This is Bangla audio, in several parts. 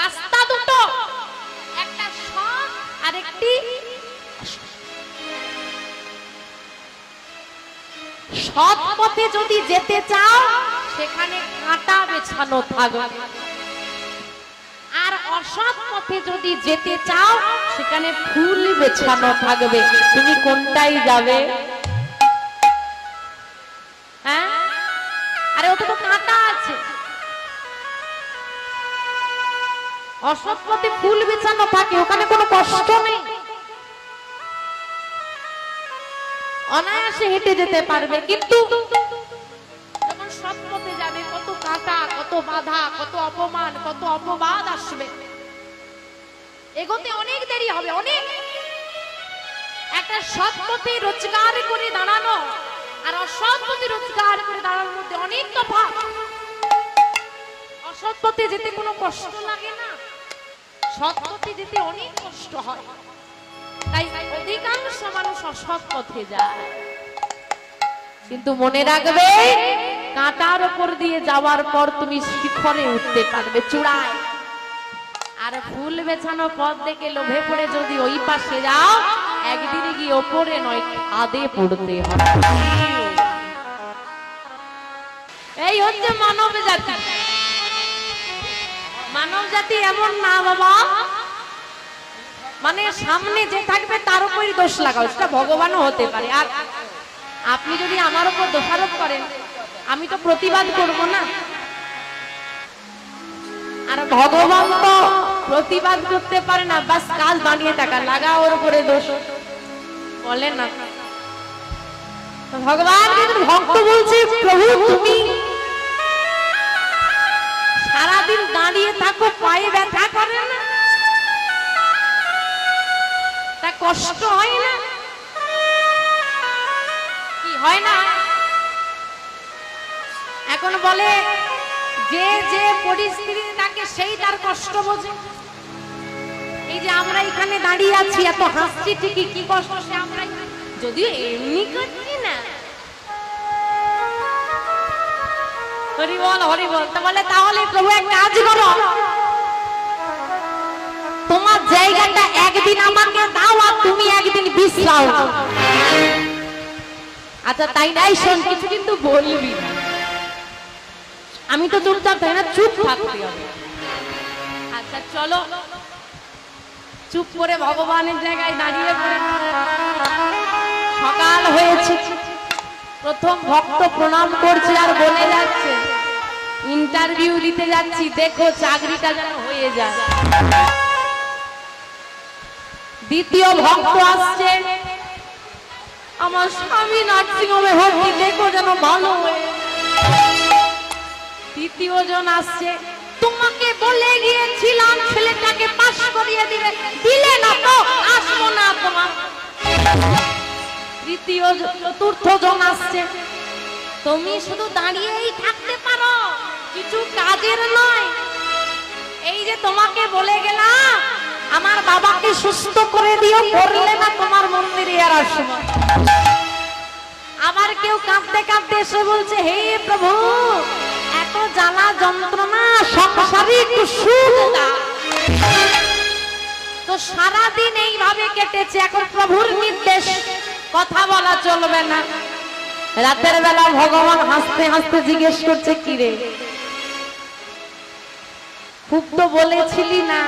রাস্তা দুটো, একটা সৎ আর একটি সৎ পথে যদি যেতে চাও, সেখানে কাঁটা বেছানো থাকবে। আর অসৎ পথে যদি যেতে চাও, সেখানে ফুল বেছানো থাকবে। তুমি কোনটাই যাবে? পথে ফুল বিছানো থাকে, ওখানে কোনো কষ্ট নেই। অনায়াসে হেঁটে যেতে পারবে, কিন্তু অনেক দেরি হবে, অনেক। একটা সৎ পথে রোজগার করে দাঁড়ানো আর অসৎ পথে রোজগার করে দাঁড়ানোর মধ্যে অনেক তফাৎ। অসৎ যেতে কোনো কষ্ট লাগে না। সৎ পথে যেতে অনেক কষ্ট হয়। তাই অধিকাংশ মানুষ যায়। কিন্তু মনে রাখবে, কাঁটার উপর দিয়ে যাওয়ার পর তুমি শিখরে উঠতে পারবে চূড়ায়। আর ফুল বেছানো পথ দেখে লোভে পড়ে যদি ওই পাশে যাও, একদিনে গিয়ে ওপরে নয়, খাদে পড়তে হবে। এই হচ্ছে মানব জাতি মানব জাতি এমন না, বাবা। মানে সামনে যে থাকবে, তার উপরই দোষ লাগাও, সেটা ভগবানও হতে পারে। আর আপনি যদি আমার উপর দোষারোপ করেন, আমি তো প্রতিবাদ করব না। আর ভগবান তো প্রতিবাদ করতে পারে না, বাস কাজ বানিয়ে টাকা লাগা ওর উপরে দোষ। বলেন না। ভগবান কিন্তু ভক্ত বলছে, প্রভু, তুমি সারাদিন দাঁড়িয়ে থাকো, পায়ে ব্যথা করে না। তা কষ্ট হয় না? কি হয় না? এখন বলে, যে যে পরিস্থিতি থাকে সেই তার কষ্ট বোঝে। এই যে আমরা এখানে দাঁড়িয়ে আছি, এত হাসছি, ঠিকই কি কষ্ট সে আমরা যদিও এমনি হরি বল হরি বল। তাহলে প্রভু কাজ করো তোমার জায়গাটা একদিন আমাকে দাও আর তুমি একদিন বিশ্রাম আচ্ছা তাই নাই, শোন, কিছু কিন্তু বলবি আমি তো চুপচাপ তাই না? চুপ থাকতে হবে। আচ্ছা চলো। চুপ করে ভগবানের জায়গায় দাঁড়িয়ে পড়ে। সকাল হয়েছে। প্রথম ভক্ত প্রণাম করছে আর বলে যাচ্ছে। ইন্টারভিউ দিতে যাচ্ছি, দেখো চাকরিটা যেন হয়ে যায়। দ্বিতীয় ভক্ত আসছে। আমার স্বামী নার্সিং হোমে ভর্তি, দেখো যেন ভালো তৃতীয় জন আসছে। তোমাকে বলে গিয়েছিলাম, ছেলেটাকে পাশ করিয়ে দিবে। দিলে না তো, আসব না তোমার। তৃতীয় চতুর্থ জন আসছে। তুমি শুধু দাঁড়িয়েই থাকতে পারো, কিছু কাজের নয়। এই যে তোমাকে বলে গেলাম, আমার বাবাকে সুস্থ করে দিও করলে না তোমার মন্দিরে আর আসব আবার কেউ কাঁদতে কাঁদতে এসে বলছে, হে প্রভু, এত জ্বালা যন্ত্রণা, সংসারে একটু সুখ তো সারাদিন এইভাবে কেটেছে, এখন প্রভুর নির্দেশ। কথা বলা চলবে না। রাতের বেলা ভগবান হাসতে হাসতে জিজ্ঞেস করছে, কি রে? খুব তো বলেছিলি না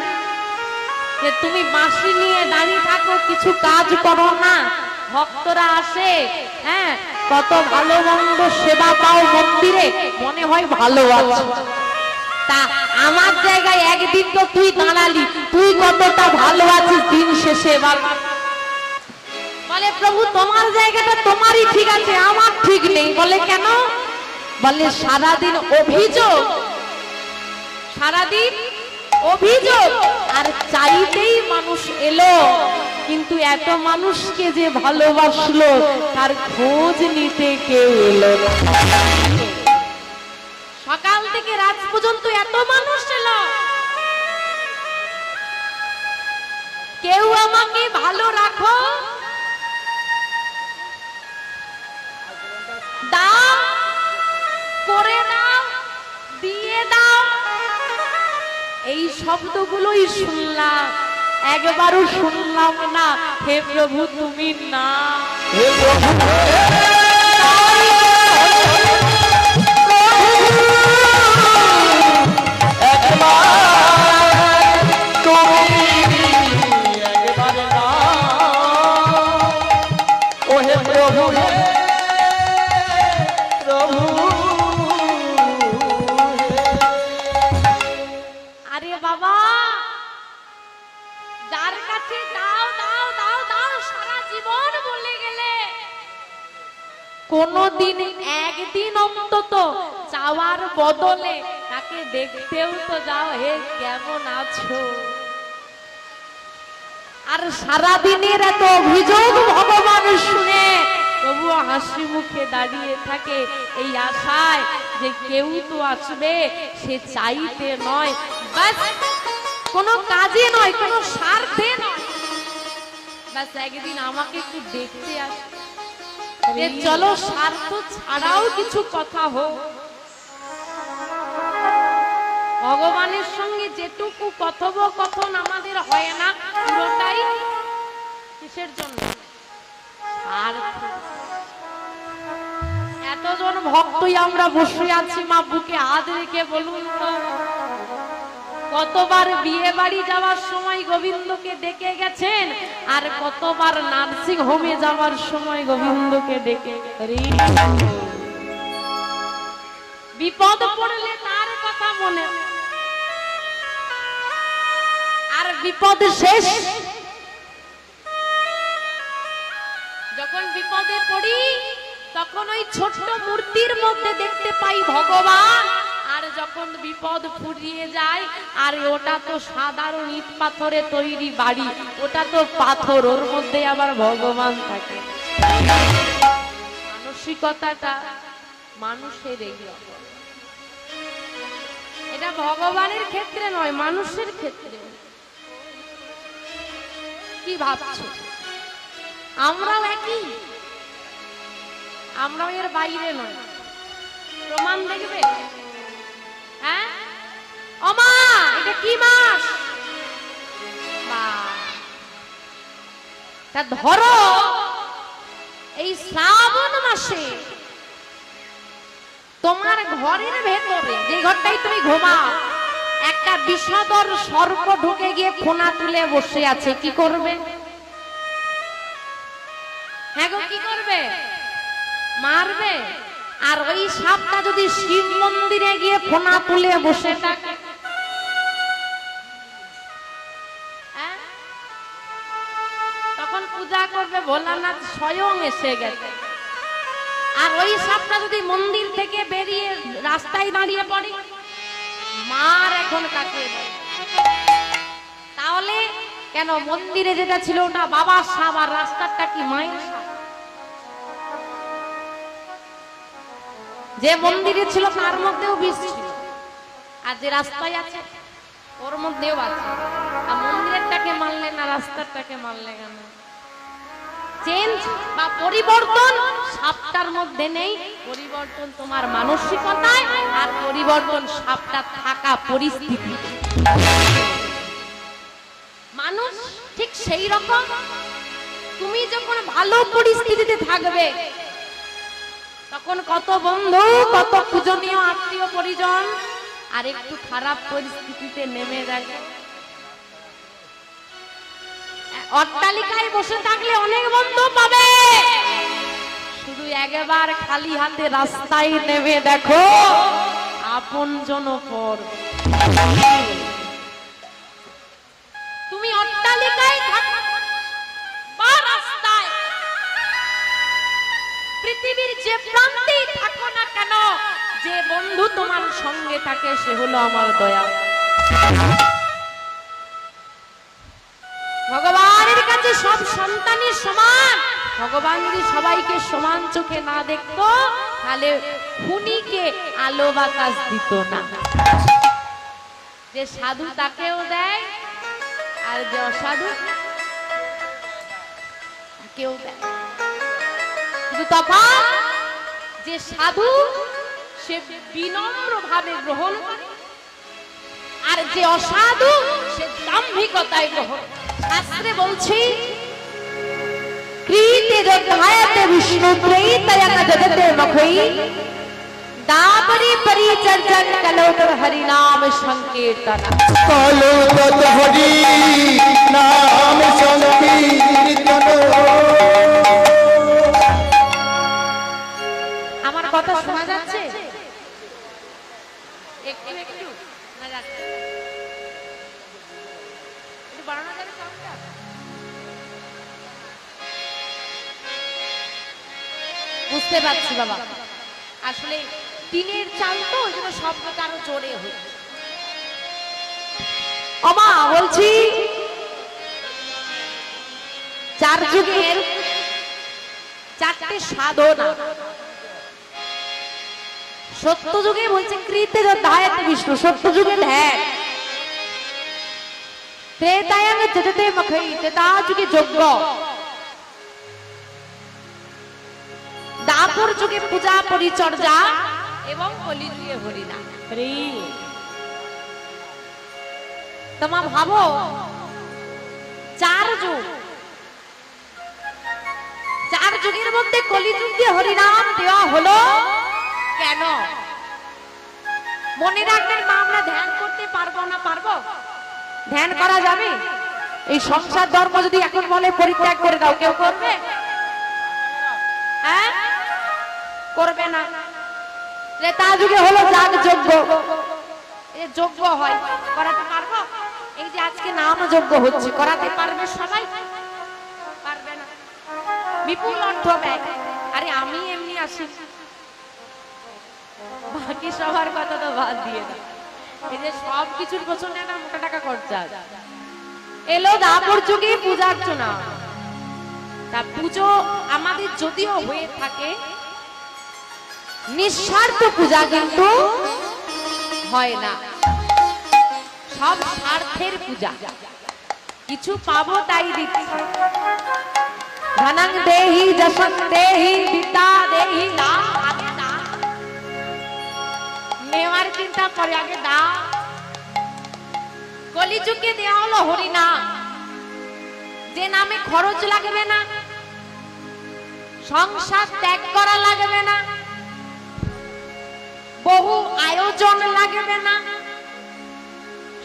যে তুমি বাঁশি নিয়ে দাঁড়িয়ে থাকো, কিছু কাজ করো না। ভক্তরা আসে হ্যাঁ কত ভালো মন্দ সেবা পাও মন্দিরে, মনে হয় ভালো আছো। তা আমার জায়গায় একদিন তো তুই দাঁড়ালি, তুই কতটা ভালো আছিস দিন শেষে এবার। বলে, প্রভু, তোমার জায়গাটা তোমারই ঠিক আছে, আমার ঠিক নেই। বলে, কেন? বলে, সারাদিন অভিযোগ সারাদিন অভিযোগ, আর চাইতেই মানুষ এলো, কিন্তু এত মানুষকে যে ভালোবাসলো, তার খোঁজ নিতে কেউ এলো সকাল থেকে রাত পর্যন্ত এত মানুষ এলো। কেউ আমাকে ভালো রাখো দাও, করে দাও দিয়ে দাও। এই শব্দগুলোই শুনলাম, একবারও শুনলাম না। হে প্রভু, তুমি না। হে প্রভু কোনদিন একদিন অন্তত চাওয়ার বদলে তাকে দেখতেও তো যাও, হে কেমন আছো? আর সারা দিনের এত অভিযোগ ভগবান শুনে তবুও হাসি মুখে দাঁড়িয়ে থাকে এই আশায় যে কেউ তো আসবে, সে চাইতে নয়। কোনো কাজে নয়, কোনো স্বার্থে নয়। ব্যাস একদিন আমাকে একটু দেখতে আসে চলো স্বার্থ ছাড়াও কিছু কথা হোক। ভগবানের সঙ্গে যেটুকু কথোপকথন আমাদের হয় না, পুরোটাই কিসের জন্য। এতজন ভক্তই আমরা বসে আছি, মা বুকে হাত রেখে বলুন তো। কতবার বিয়ে বাড়ি যাওয়ার সময় গোবিন্দকে ডেকে গেছেন? আর কতবার নার্সিং হোমে যাওয়ার সময় গোবিন্দকে ডেকে বিপদ পড়লে তার কথা মনে আর বিপদ শেষ। যখন বিপদে পড়ি, তখন ওই ছোট্ট মূর্তির মধ্যে দেখতে পাই ভগবান। যখন বিপদ ফুরিয়ে যায়, আর ওটা তো সাধারণ ইট পাথরে তৈরি বাড়ি, ওটা তো পাথর, ওর মধ্যে আবার ভগবান থাকে। মানসিকতাটা মানুষের এটা ভগবানের ক্ষেত্রে নয়, মানুষের ক্ষেত্রে। কি ভাবছ? আমরাও একই? আমরাও এর বাইরে নয়। প্রমাণ দেখবে? অমা ধরো, এই শ্রাবণ মাসে তোমার ঘরের ভেতরে যে ঘরটাই তুমি ঘুমাও, একটা সর্প ঢুকে গিয়ে ফোনা তুলে বসে আছে, কি করবে? হ্যাঁ কি করবে? মারবে? আর ওই সাপটা যদি শিব মন্দিরে গিয়ে ফোনা তুলে বসে থাকে পূজা করবে, ভোলানাথ স্বয়ং এসে গেছে। আর ওই সাপটা যদি মন্দির থেকে বেরিয়ে রাস্তায় দাঁড়িয়ে পড়ে, মার এখন কাকে তাহলে কেন মন্দিরে যেটা ছিল ওটা বাবার সাপ আর রাস্তাটা কি মায়ের যে মন্দিরে ছিল তার মধ্যেও বিষ ছিল। আর যে রাস্তায় আছে, ওর মধ্যেও আছে। আর মন্দিরেরটাকে মানলে না রাস্তাটাকে মানলে কেন? চেঞ্জ বা পরিবর্তন সাপটার মধ্যে নেই। পরিবর্তন তোমার মানসিকতায় আর পরিবর্তন সাপটা থাকা পরিস্থিতি মানুষ ঠিক সেই রকম। তুমি যখন ভালো পরিস্থিতিতে থাকবে, তখন কত বন্ধু, কত পূজনীয়, আত্মীয়, পরিজন, আর একটু খারাপ পরিস্থিতিতে নেমে যাবে। অট্টালিকায় বসে থাকলে অনেক বন্ধু পাবে। শুধু একবার খালি হাতে রাস্তায় নেমে দেখো। আপন জন পর তুমি অট্টালিকায় বা রাস্তায়, পৃথিবীর যে প্রান্তেই থাকো না কেন, যে বন্ধু তোমার সঙ্গে থাকে সে হলো আমার দয়া। সব সন্তানই সমান। ভগবান যদি সবাইকে সমান চোখে না দেখতো, তাহলে খুনিকে আলো বাতাস দিত না। যে সাধু তাকেও দেয়, আর যে অসাধু তাকেও দেয়। কিন্তু তফাৎ যে সাধু, সে বিনম্র ভাবে গ্রহণ করে, আর যে অসাধু, সে দাম্ভিকতায় গ্রহণ শাস্ত্রে বলছি ক্রীতে যোদ্ধায়তে বিষ্ণু ত্রয়ীতয়া জগতে মখৈ। দাবরি পরিচর্যন কলোতর হরি নাম সংকীর্তন। হরি নাম সংকীর্তন। আমার কথা শোনা যাচ্ছে? একটু একটু। না যাচ্ছে বুঝতে পারছি বাবা। আসলে টিনের চাল তো ওই জন্য শব্দটা আরও জোরে হচ্ছে অমা বলছি চার যুগের চারটে সাধনা। সত্য যুগে বলছে কৃতে ধায়ত বিষ্ণু সত্য যুগে ধ্যান ত্রেতায়াঙ্গ যেতে মখই ত্রেতা যুগে যজ্ঞ। দাপর যুগে পূজা পরিচর্যা এবং কলি যুগে হরিনাম তোমা ভাবো চার যুগ। চার যুগের মধ্যে কলিযুগ দিয়ে হরিনাম দেওয়া হলো কেন? মনে রাখবেন মা আমরা ধ্যান করতে পারব না পারব? ধ্যান করা যাবে? এই সংসার ধর্ম যদি এখন বলে পরিত্যাগ করে দাও কেউ করবে? করবে না। ত্রেতা যুগে হলো যাগ যজ্ঞ। যজ্ঞ হয়, করাতে পারব? এই যে আজকে নাম যজ্ঞ হচ্ছে, করাতে পারবে সবাই? পারবে না। বিপুল অর্থ ব্যয়। আরে আমি এমনি আসি। বাকি সবার কথা তো বাদ দিয়ে দাও। এই যে সব কিছুর পেছনে একটা মোটা টাকা খরচা। এলো দাপর যুগে পূজা অর্চনা তা পুজো আমাদের যদিও হয়ে থাকে নিঃস্বার্থ পূজা কিন্তু হয় না। সব স্বার্থের পূজা। কিছু পাবো তাই দিচ্ছি। ধনং দেহি যশং দেহি বিদ্যা দেহি দান আগে দান নেওয়ার চিন্তা করে আগে দান কলিযুগে দেওয়া হলো হরিনাম যে নামে খরচ লাগবে না। সংসার ত্যাগ করা লাগবে না। বহু আয়োজন লাগবে না।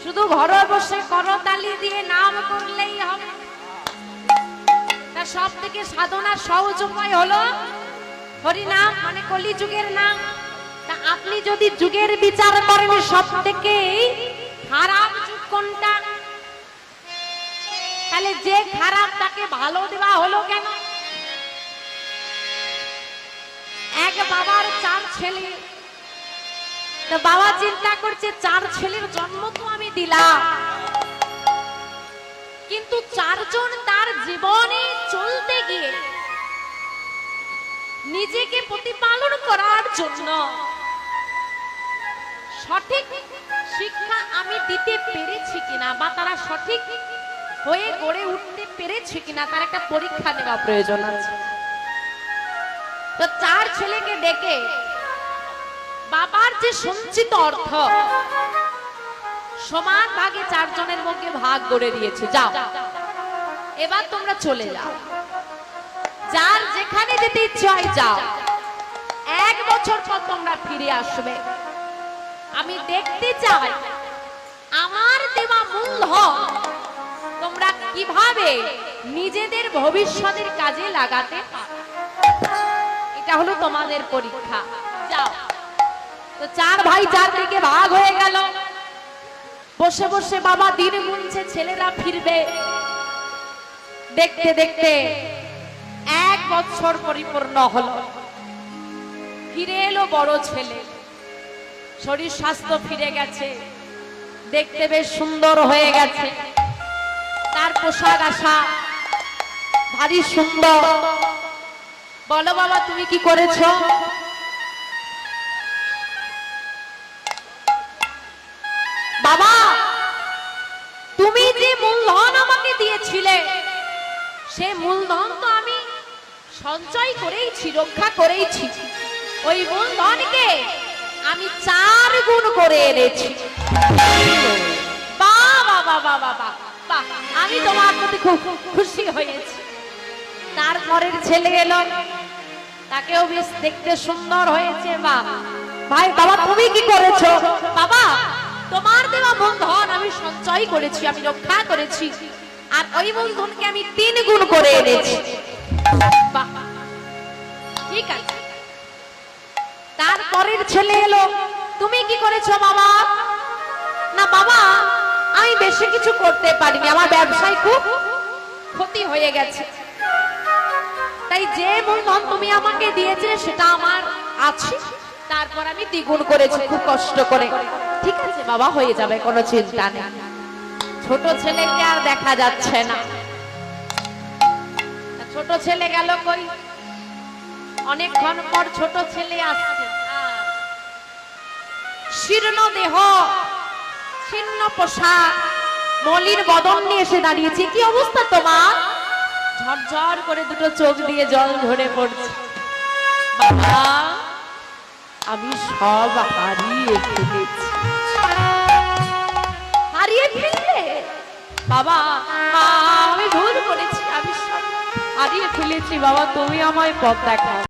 শুধু ঘরে বসে করতালি দিয়ে নাম করলেই হবে। তা সব থেকে সাধনার সহজ উপায় হলো হরিনাম মানে কলি যুগের নাম। তা আপনি যদি যুগের বিচার করেন সব থেকে খারাপ যুগ কোনটা? তাহলে যে খারাপ তাকে ভালো দেওয়া হলো কেন? এক বাবার চার ছেলে বাবা চিন্তা করছে, চার ছেলের জন্ম তো আমি দিলাম। কিন্তু চারজন তার জীবনে চলতে গিয়ে নিজেকে প্রতিপালন করার জন্য সঠিক শিক্ষা আমি দিতে পেরেছি কিনা বা তারা সঠিক হয়ে গড়ে উঠতে পেরেছে কিনা, তার একটা পরীক্ষা নেওয়া প্রয়োজন আছে। তো চার ছেলেকে ডেকে বাবার যে সঞ্চিত অর্থ, সমান ভাগে চারজনের মধ্যে ভাগ করে দিয়েছে। যাও। এবার তোমরা চলে যাও। যার যেখানে যেতে ইচ্ছে হয় যাও। এক বছর পর তোমরা ফিরে আসবে। আমি দেখতে চাই আমার দেওয়া মূল তোমরা কীভাবে নিজেদের ভবিষ্যতের কাজে লাগাতে পারো। এটা হলো তোমাদের পরীক্ষা। তো চার ভাই চার দিকে ভাগ হয়ে গেল। বসে বসে বাবা দিন গুনছে, ছেলেরা ফিরবে। দেখতে দেখতে এক বছর পরিপূর্ণ হলো। ফিরে এলো বড় ছেলে। শরীর স্বাস্থ্য ফিরে গেছে। দেখতে বেশ সুন্দর হয়ে গেছে। তার পোশাক আশা ভারী সুন্দর। বলো বাবা, তুমি কি করেছ? সে মূলধন তো আমি সঞ্চয় করেইছি রক্ষা করেইছি ওই মূলধনকে আমি চার গুণ করে এনেছি। আমি তোমার প্রতি খুব খুশি হয়েছি। তারপরের ছেলে এলো। তাকেও বেশ দেখতে সুন্দর হয়েছে, বা। ভাই, বাবা, তুমি কি করেছ? বাবা, তোমার দেওয়া মূলধন আমি সঞ্চয় করেছি, আমি রক্ষা করেছি। আর ওই মূলধনকে আমি তিন গুণ করে এনেছি। ঠিক আছে। তারপরের ছেলে এলো। তুমি কি করেছ, বাবা? না, বাবা, আমি বেশি কিছু করতে পারিনি। আমার ব্যবসায় খুব ক্ষতি হয়ে গেছে। তাই যে মূলধন তুমি আমাকে দিয়েছিলে, সেটা আমার আছে। তারপর আমি দ্বিগুণ করেছি, খুব কষ্ট করে। ঠিক আছে, বাবা, হয়ে যাবে, কোনো চিন্তা নেই। ছোট ছেলেকে আর দেখা যাচ্ছে না। ছোট ছেলে গেল কই? অনেকক্ষণ পর ছোট ছেলে আসছে। শীর্ণ দেহ, ছিন্ন পোশাক, মলিন বদন নিয়ে এসে দাঁড়িয়েছে। কি অবস্থা তোমার? ঝরঝর করে দুটো চোখ দিয়ে জল ধরে পড়ছে। বাবা, আমি সব হারিয়ে ফেলেছি হারিয়ে ফেললে? বাবা আমি ভুল করেছি আমি হারিয়ে ফেলেছি। বাবা তুমি আমায় পথ দেখাও।